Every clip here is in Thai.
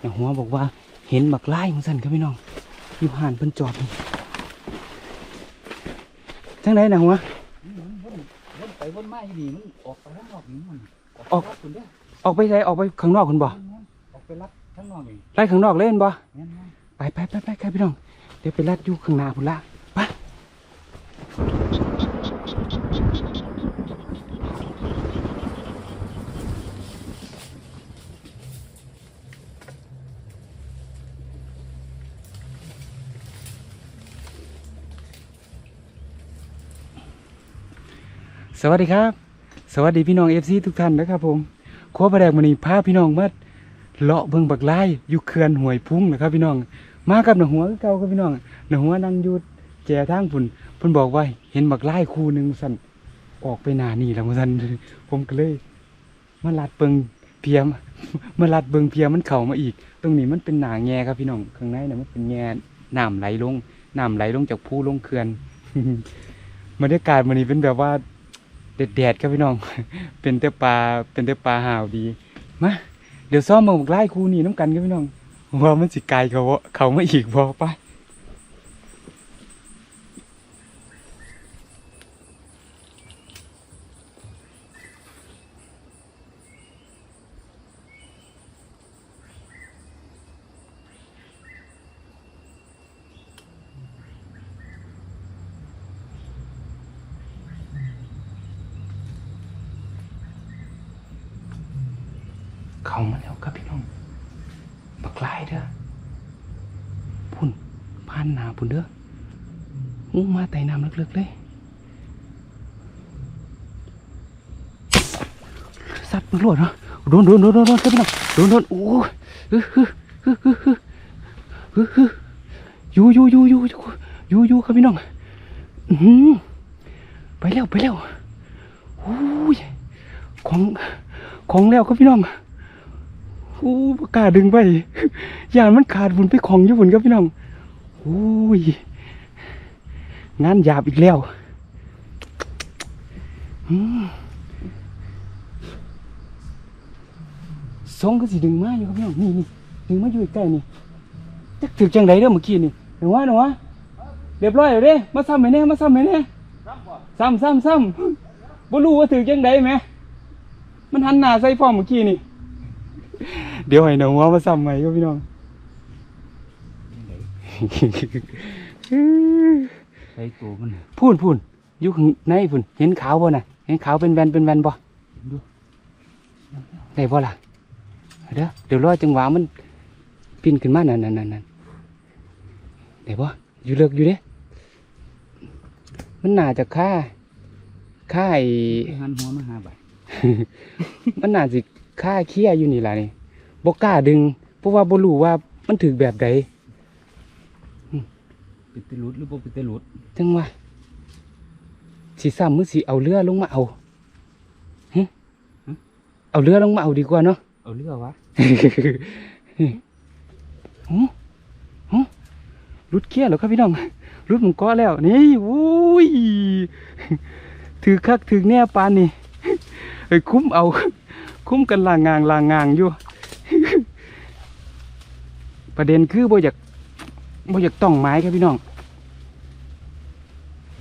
แต่หัวบอกว่าเห็นบักไล่ของสันครับพี่น้องอยู่ห่านเพิ่นจอดทั้งไดนะหัววนไปวนมาอีนี่มันออกไปข้างนอกนี่มันออกคุณเด้อออกไปไหนออกไปข้างนอกคุณบ่ออกไปรับข้างนอกนี่ไล่ข้างนอกเล่นบ่ไปไปไปไปครับพี่น้องเดี๋ยวไปรัดอยู่ข้างหน้าพุ่นละไป สวัสดีครับ สวัสดีพี่น้องเอฟซีทุกท่านนะครับผมครัวประแดกมันนี้พาพี่น้องมาเลาะเบิ่งบักไล่อยู่เขื่อนห้วยพุ่งนะครับพี่น้อง มากับหนังหัวเก่าครับพี่น้องหนังหัวนั่งอยู่แจทางพุ่นเพิ่นบอกว่าเห็นบักไล่คู่หนึ่งสั่นออกไปหนานี่แล้วสั่นผมก็เลยมาลัดเบิงเพียมมาลัดเบิงเพียมันเข้ามาอีก ตรงนี้มันเป็นหนาแงครับพี่น้องข้างในน่ะมันเป็นแงน้ำไหลลงน้ำไหลลงจากภูลงเขื่อนบรรยากาศวันนี้เป็นแบบว่า แดดๆครับพี่น้อง เป็นแต่ปลาเป็นแต่ปลาห่าวดีมาเดี๋ยวซ้อมเบิ่งบักไล่คู่นี้น้ำกันครับพี่น้องว่ามันสิไกลเขาเขามาอีกบอไป เขามาแล้วครับพี่น้องบักลายเด้อพุ่นผ่านนาพุ่นเด้ออู้มาไต่น้ำลึกๆเลยสัตว์มันรวดเนาะโดนโดนโดนโดนโดนครับพี่น้องโดนโดนโอ้ยฮึฮึฮึฮึฮึฮึฮึอยู่อยู่อยู่อยู่อยู่อยู่อยู่ครับพี่น้องอือหือไปแล้วไปแล้วโอ้ยของของแล้วครับพี่น้อง โอ้ปากกล้าดึงไปยานมันขาดฝุ่นไปของอยู่ฝุ่นครับพี่น้องโอ้ยงานหยาบอีกแล้วสองก็สิดึงมาอยู่ครับพี่น้องนี่นี่ดึงมาอยู่ใกล้นี่จักถึกจังไดเด้อเมื่อกี้นี่เห็นว่าเห็นว่าเรียบร้อยแล้วเด้มาซ้ำไหมเนี่ยมาซ้ำไหมเนี่ยซ้ำซ้ำซ้ำบ่รู้ว่าถึกจังไดไหมมันหันหน้าใส่ฟอมเมื่อกี้นี่ เดี๋ยวให้หนูว่ามาซ้ำใหม่ก็พี่น้องใส่ตัวมันพูนพูนอยู่ข้างในพูนเห็นขาวบ่น่ะ เห็นขาวเป็นแวนเป็นแวนบ่ได้บ่ล่ะเดี๋ยวเดี๋ยวรอจังหวะมันปีนขึ้นมานั่นนั่นนั่นนั่นได้บ่อยู่เลิกอยู่เด้มันน่าจะค่าค่าไอ้หันหัวมาหาใบมันน่าสิค่าเคี้ยอยู่นี่ล่ะนี่ บ่กล้าดึง เพราะว่าบ่รู้ว่ามันถึกแบบใดปิดตะลุดหรือบ่ปิดตะลุดจังว่าสิซ้ำมือสิเอาเรือลงมาเอาหึเอาเรือลงมาเอาดีกว่าเนาะเอาเรือวะหึหึรุดเคี้ยแล้วครับพี่น้องรุดหมุงก้อแล้วนี่อุ้ยถือคักถือแน่ปานนี่เฮ้ยคุ้มเอา คุ้มกันลางงางลางงางอยู่ ประเด็นคือบ่อยากบ่อยากต้องไม้ครับพี่น้อง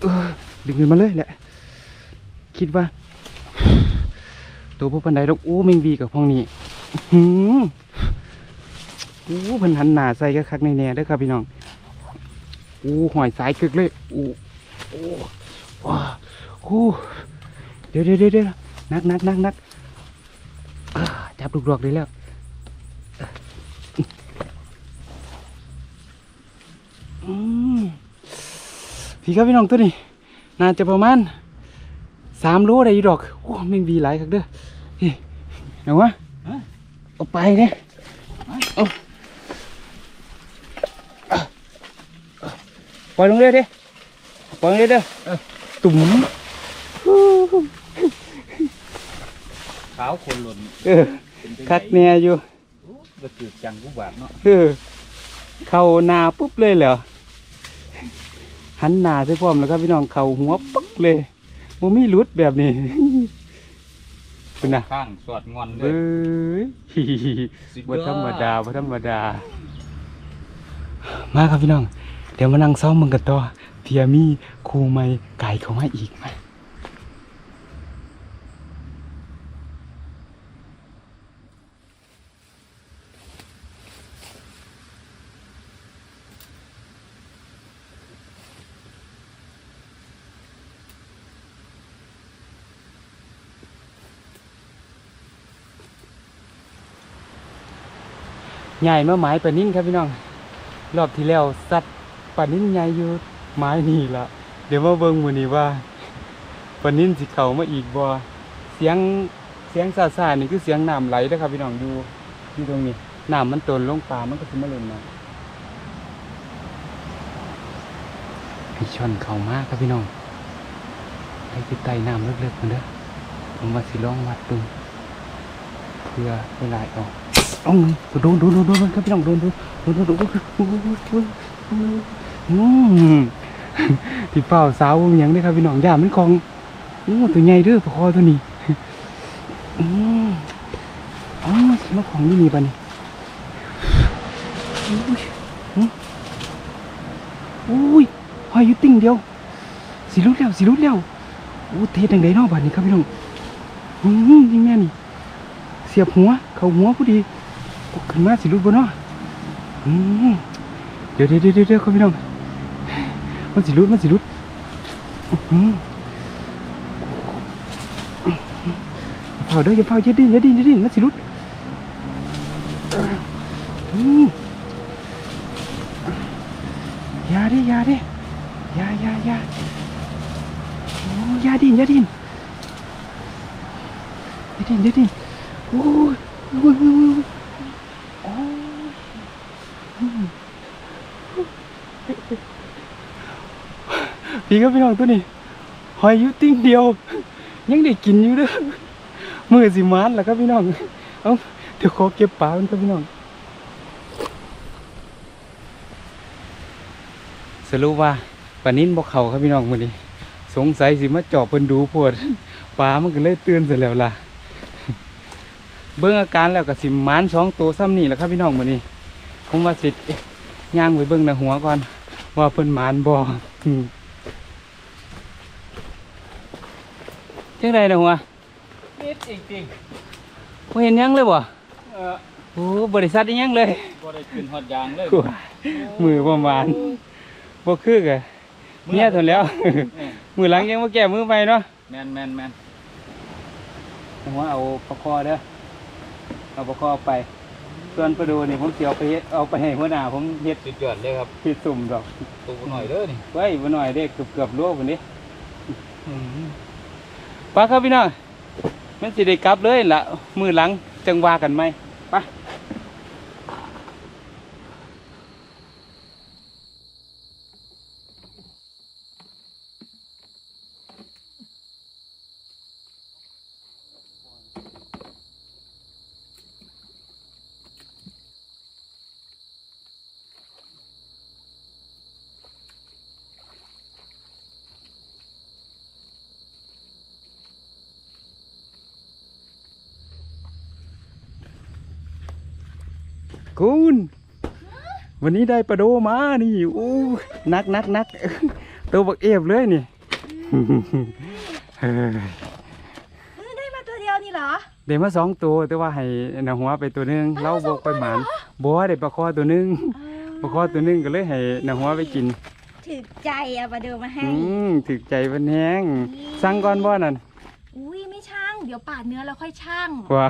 เออดึงขึ้นมาเลยแหละ คิดว่า ตัวพวกปันไดดอกอู้แมงวีกับพองนี้หืมอู้พิ่นหันหนาใส่ก็คักในแน่เด้อครับพี่น้องอู้หอยสายคึกเลยอู้อู้ว้าอู้เดี๋ยวเดี๋ยวเดี๋ยวเดี๋ยวนักนักนักนักจับลูกดอกได้แล้วอืม พี่ครับพี่น้องตัวนี้ น่าจะประมาณสามโลได้อยู่ดอกโอ้แม่งวีหลายคักเด้อเฮ้ยเอาวะเอาไปเนี่ยเอาปล่อยลงเลยดิปล่อยลงเลยเด้อตุ่มขาวคนหล่นเออคักแน่อยู่ก็จืดจังกูบาดเนาะเออเข้าหนาปุ๊บเลยเหรอ หันหน้าใส่พร้อมแล้วครับพี่น้องเข้าหัวปึ๊กเลยบ่มีหลุดแบบนี้คุณน่ะข้างสอดงอนเลเบ้ยยสุดยบ่อธรรมดาบ่ธรรมดา มาครับพี่น้อง เดี๋ยวมานั่งซ้อมมึงกันต่อเทียมีครูใหม่ไก่เข้ามาอีกไห ใหญ่มาหมายปลานิ่นครับพี่น้อง รอบที่แล้วสัตว์ปลานิ่นใหญ่อยู่ไม้นี่ละเดี๋ยวมาเบิ่งมือนี้ว่าปลานิ่นสิเข้ามาอีกบ่เสียงเสียงซ่าๆนี่คือเสียงน้ำไหลเด้อครับพี่น้องอยู่อยู่ตรงนี้น้ำมันตนลงปลามันก็สิมาเล่นน้ำพี่ชอนเข้ามากครับพี่น้องไปที่ใต้น้ำเลึกๆมันเด้อผมว่าสิลองวัดดูเพื่อเวลาออก เองโดนโดนโดนโดนครับพี่น้องโดนโดนโดนโดนโดนอืมพี่เฝ้าสาวมีหยังได้ครับพี่น้องย่ามันของตัวใหญ่ด้อปลาคอตัวนี้อืมอ๋อมาของนี่นี่ปะนี่อุ้ยอุ้ยหอยยู่ติ่งเดียวสีรุดแล้วสีรุดแล้วโอ้เทดังไดนอกบ้านนี้ครับพี่น้องอืมยังแม่นี่เสียบหัว เขาหัวพอดี ขึ้นมาสิลูกบนเนาะอืมเดี๋ยวเดี๋ยวเดี๋ยวเดี๋ยวครับพี่น้องมันสิรุดมันสิรุดเผาเด้ออย่าเผาอย่าดิ้นอย่าดิ้นอย่าดิ้นมันสิรุดยาดิยาดิยายายาโอ้ยาดินยาดินอย่าดินอย่าดินโอ้ยโอ้ยโอ้ยโอ้ยโอ้ย พี่ครับพี่น้องตัวนี้หอยอยุติ้งเดียว ยังได้กินอยู่เด้อมือสิมานแล้วครับพี่น้องเอาเดี๋ยวขอเก็บปลากันครับพี่น้องสรุปว่าปลานิ้นบ่เขาครับพี่น้องมือนี้สงสัยสิมาเจอบเพิ่นดูโพดปลามันก็เลยเตือนเสร็จแล้วล่ะ เบิ่งอาการแล้วก็สิมานสองตัวซ้ำนี่แหละครับพี่น้องมือนี้ผมว่าสิย่างไปเบิ่งหน้าหัวก่อน ว่าเพิ่นมานบอืม จังไดนะหัวนิดจริงบ่เห็นหยังเลยบ่ๆเออโอ้บริษัทอีหยังเลยบ่ได้ขึ้นฮอดยางเลยกลัวมือประมาณบ่คือกะเมียทนแล้ว เออมือหลังยังมาแก้มือใหม่เนาะแมนแมนแมนหัวเอาปลาคอเด้อเอาปลาคอไป ส่วนปลาดูนี่ผมสิเอาไปเฮ็ดเอาไปให้หัวหน้าผมเฮ็ดสุดยอดเลยครับเฮ็ดสุ่มดอก ตูหน่อยเด้อนี่ไว้บ่หน่อยเด้เกือบเกือบๆโลพุ่นนี้ ปลาครับพี่น้องมันสิได้กลับเลยละมือหลังจังว่ากันไหมไป คุณวันนี้ได้ปลาโดมานี่โอ้นักนักนักตัวบักเอฟเลยนี่เฮ้ยเฮ้ยได้มาตัวเดียวนี่เหรอได้มาสองตัวแต่ว่าให้นาหัวไปตัวหนึงเราบกไปหมานบัวได้ปลาคอตัวหนึงปลาคอตัวหนึงก็เลยให้นาหัวไปกินถือใจเอามาดูมาให้อืมถึกใจเป็นแห้งสั่งก่อนบ่นั่นอุ้ยไม่ช่าง เดี๋ยวปาดเนื้อแล้วค่อยช่างว่า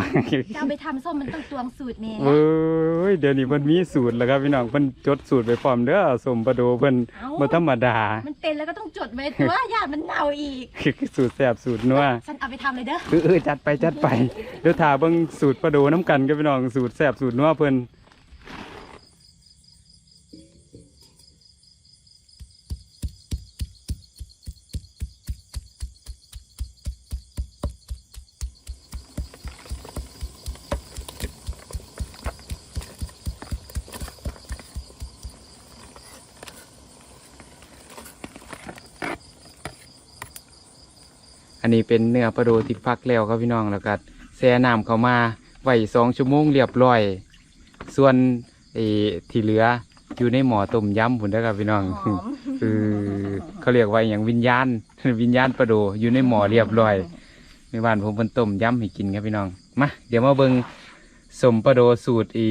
จะเอาไปทำส้มมันต้องตวงสูตรแม่เอ้ยเดี๋ยวนี้เพิ่นมีสูตรแล้วครับพี่น้องเพิ่นจดสูตรไปพร้อมเด้อสมปลาโดเพิ่นเอ้าบ่ธรรมดา มันเป็นแล้วก็ต้องจดไว้ตัวอย่ามันเน่าอีก สูตรแซ่บสูตรนัว ฉันเอาไปทำเลยเด้อ เออเออจัดไปจัดไป เดี๋ยวถ่าเบิ่งสูตรประโดน้ำกันกับพี่น้องสูตรแซ่บสูตรนัวเพิ่น นนี้เป็นเนื้อปลาโดที่ฟักแล้วครับพี่น้องแล้วก็แช่น้ำเข้ามาไว้สองชั่วโมงเรียบร้อย ส่วนไอ้ที่เหลืออยู่ในหม้อต้มยำพุ่นเด้อครับพี่น้อง หอมคือเขาเรียกว่าอย่างวิญญาณ วิญญาณประโดอยู่ในหม้อเรียบร้อยในบ้านผมเป็นต้มยำให้กินครับพี่น้องมาเดี๋ยวมาเบิ่งสมประโดสูตรอี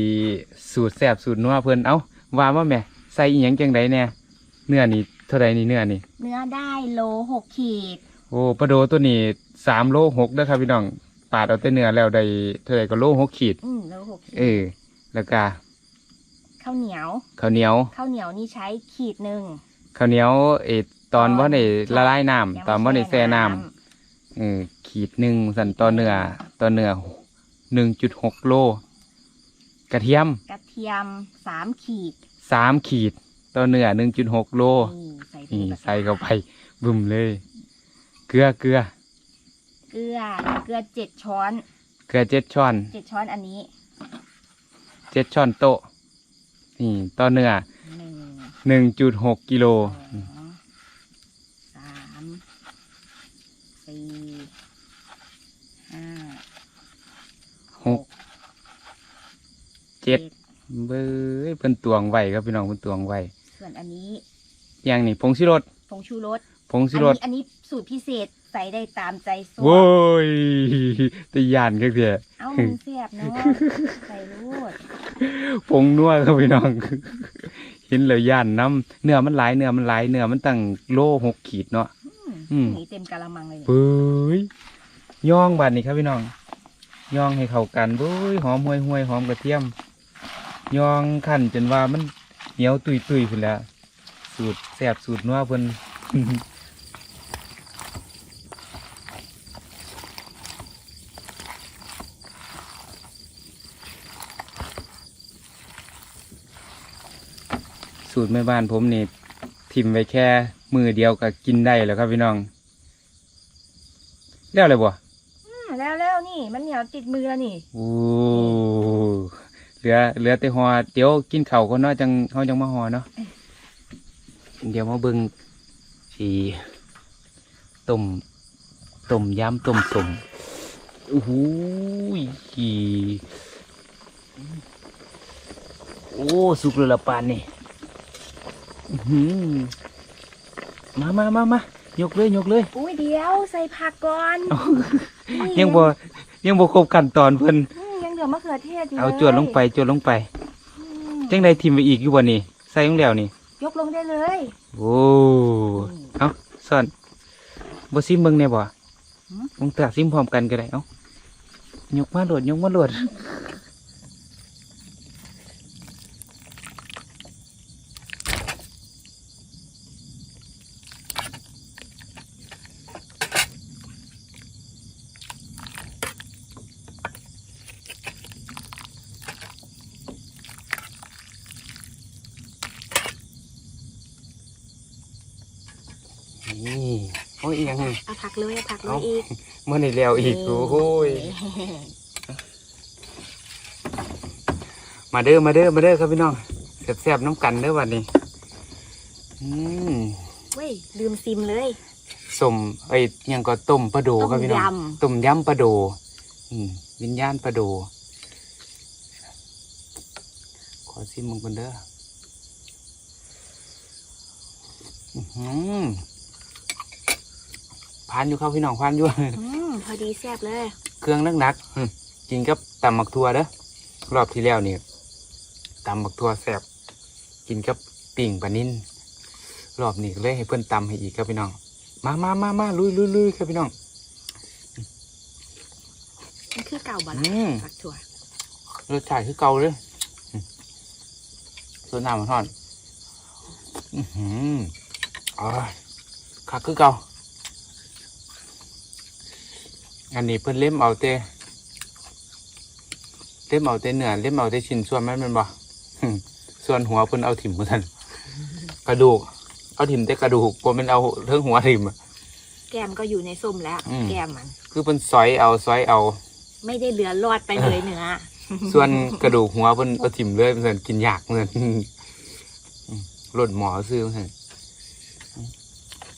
สูตรแซ่บสูตรนัวเพิ่นเอ้าว่าว่าแม่ใส่อีหยังจังไดแน่เนื้อนี่เท่าใดนี่เนื้อนี่ เนื้อได้โลหกขีด โอ้ประโดตัวนี้สามโลหกเด้อครับพี่น้องปาดเอาแต่เนื้อแล้วได้เท่าไหร่ก็โลหกขีด อืมโลหกขีดเออ แล้วก็ข้าวเหนียวข้าวเหนียวข้าวเหนียวนี่ใช้ขีดหนึ่งข้าวเหนียวเออตอนว่าในละลายน้ำยังตอนว่าในแช่น้ำำเออขีดหนึ่งสันต่อเนื้อต่อเนื้อหนึ่งจุดหกโล กระเทียม กระเทียมสามขีดสามขีด ต่อเนื้อหนึ่งจุดหกโลนี่ใส่ไปนี่แบบใส่เข้าไปบึมเลย เกลือเกลือ เกลือ เกลือเจ็ดช้อน เกลือเจ็ดช้อนเจ็ดช้อนอันนี้เจ็ดช้อนโต๊ะนี่ต่อเนื้อหนึ่งหนึ่งจุดหกกิโลสองสามสี่ห้าหกเจ็ดเบ้ยเพิ่นตวงไว้ครับพี่น้องเพิ่นตวงไว้ส่วนอันนี้อย่างนี้ผงชูรสผงชูรส ผงชูอันรสนี้อันนี้สูตรพิเศษใส่ได้ตามใจส่วโว้นยแตะยานก็เถอะเอามันเสียบเนาะใส่รูดผงนัวครับพี่น้อง เห็นเลยย่านน้ำเนื้อมันหลายเนื้อมันหลายเนื้อมันตั้งโลหกขีดเนาะ อืมหนีเต็มกะละมังเลยเนี่ยเบ้ยย่องบาดนี้ครับพี่น้องย่องให้เข้ากันเบ้ยหอมห่วยห่วยๆหอมกระเทียมย่องขั้นจนว่ามันเหนียวตุยตุยๆพุ่นแหล้ว สูตรแซ่บสูตรนัวเพิ่น สูตรแม่บ้านผมนี่ทิมไว้แค่มือเดียวก็กินได้แล้วครับพี่น้องแล้วเลยบ่อืมแล้วแล้วนี่มันเหนียวติดมือแล้วนี่โอ้เหลือเหลือแต่หอเดี๋ยวกินข้าวก่อนเนาะจังเขาจังมาหอเนาะเดี๋ยวมาเบิ่งสีต้มต้มยำต้มสมโอ้โหขี่โอ้สุกเลยละปานนี่อื้อหือ มามามามายกเลยยกเลย อุ้ยเดี๋ยวใส่ผักก่อนนี่ยังบ่ยังบ่ครบขั้นตอนเพิ่นอืมยังเหลือมะเขือเทศอยู่เอาเลยจวดลงไปจวดลงไปอืมจังได้ทิมไปอีกอยู่บ่นี่ใส่ลงแล้วนี่ ยกลงได้เลยโอ้เอาซ่อนบ่ซิมเบิ่งแน่บ่หืมลงตาซิมพร้อมกันก็ได้เอ้ายกมาโหลดยกมาโหลดนี่โอ้ยอีหยังไง เอาผักเลยเอาผักเลเอายอีกเมื่อนี่แล้วอีกโอ้โหยมาเด้อมาเด้อมาเด้อครับพี่น้องแซ่บๆน้ำกันเด้อวันนี้อืมเว้ยลืมซิมเลยสมไอ้ยหยังก็ต้มปลาโดต้มครับพี่น้องยต้มยำปลาโดอืมวิญญาณปลาโด ขอซิมมึงกันเด้ออื้อหือ พานอยู่ครับพี่น้องพานอยู่ อืมพอดีแซ่บเลย เครื่องนักนักๆอืมกินกับตำหมักทัวเด้อรอบที่แล้วนี่ตำหมักทัวแซ่บกินกับปิ่งปลานิ่นรอบนี้ก็เลยให้เพื่อนตำให้อีกครับพี่น้อง มามามามาลุยลุยลุยครับพี่น้อง มันคือเก่าบ่อืละมผักถั่วรสชาติคือเก่าเลยอืมส่วนน้ำมันทอดอือหืออ๋อคักคือเก่า อันนี้เพิ่นเล่มเอาเตเล่มเอาเตเนื้อเล่มเอาเตชิ้นส่วนมันแมันบ่หึส่วนหัวเพิ่นเอาถิ่มมือทันกระดูก เอาถิ่มแต่กระดูกบ่แมันเอาเรื่องหัวถิ่มอะแกมก็อยู่ในส้มแล้วอืมแกมมัน คือเพิ่นซอยเอาซอยเอา ไม่ได้เหลือรอดไปเลยเนื้อส่วนกระดูกหัวเพิ่นเอาถิ่มเลยเพิ่นกินยากเหมือนหล่นหมอซื้อเพิ่น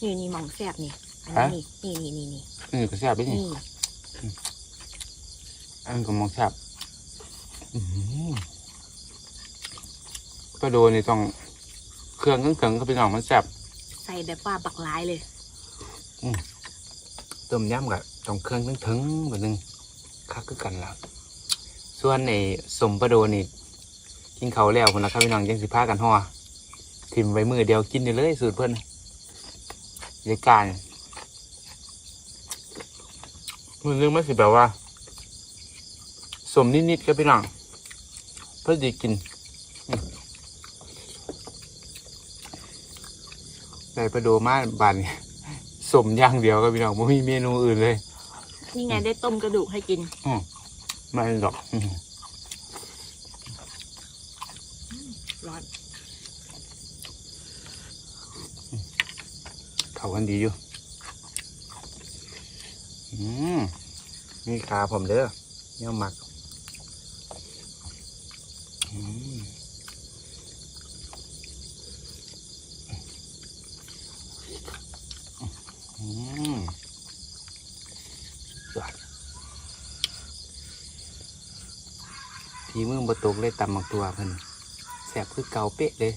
นี่นี่หมองแซ่บนี่อันฮะนี้นี่นี่นี่นี่เออก็แซ่บไปนี่นี่ อันนก็มองแซ่บอื้อหือปลาโดนี่ต้องเครื่องเครื่องเครื่องก็พี่น้องมันแซ่บใส่แบบว่าบักหลายเลยต้มยำกับต้องเครื่องถึงๆแบบนึงคักคือกันละส่วนในสมปลาโดนี่กินเขาวแล้วคนละครับพี่น้องยังสิพากันห่อทิมไว้มือเดียวกินได้เลยสูตรเพื่อนยายการ มือนึงมันสิแบบว่าสมนิดๆครับพี่น้องเพื่อดีกินอืมได้ปลาโดมาบานนี่สมอย่างเดียวครับพี่น้องไม่มีเมนูอื่นเลย นี่ไงได้ต้มกระดูกให้กินไม่หรอกอืมร้อนเขากันดีอยู่อืม นี่ขาผมเด้อเนี่ยหมักอืมดยอดทีมือบตกเลยตำมักตัวเพิ่นแสบคือเกาเป๊ะเลย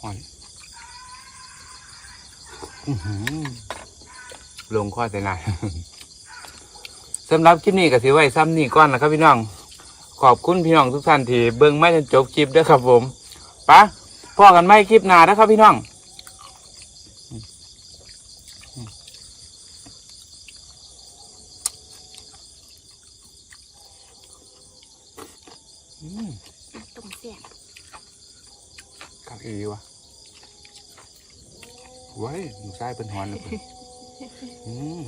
หอนอื้อหือลง ข้อแต่นาสำหรับคลิปนี้ก็ถือไว้ซ้ำนี่ก่อนนะครับพี่น้อง ขอบคุณพี่น้องทุกท่านที่เบิ่งไม่จนจบคลิปด้วยครับผมปะพ่อกันไม่คลิปหน้านะครับพี่น้องอืมต้มแซ่บกักอีวะไว้ยหนูใส่เป็นหอนนะเพิ่น อืม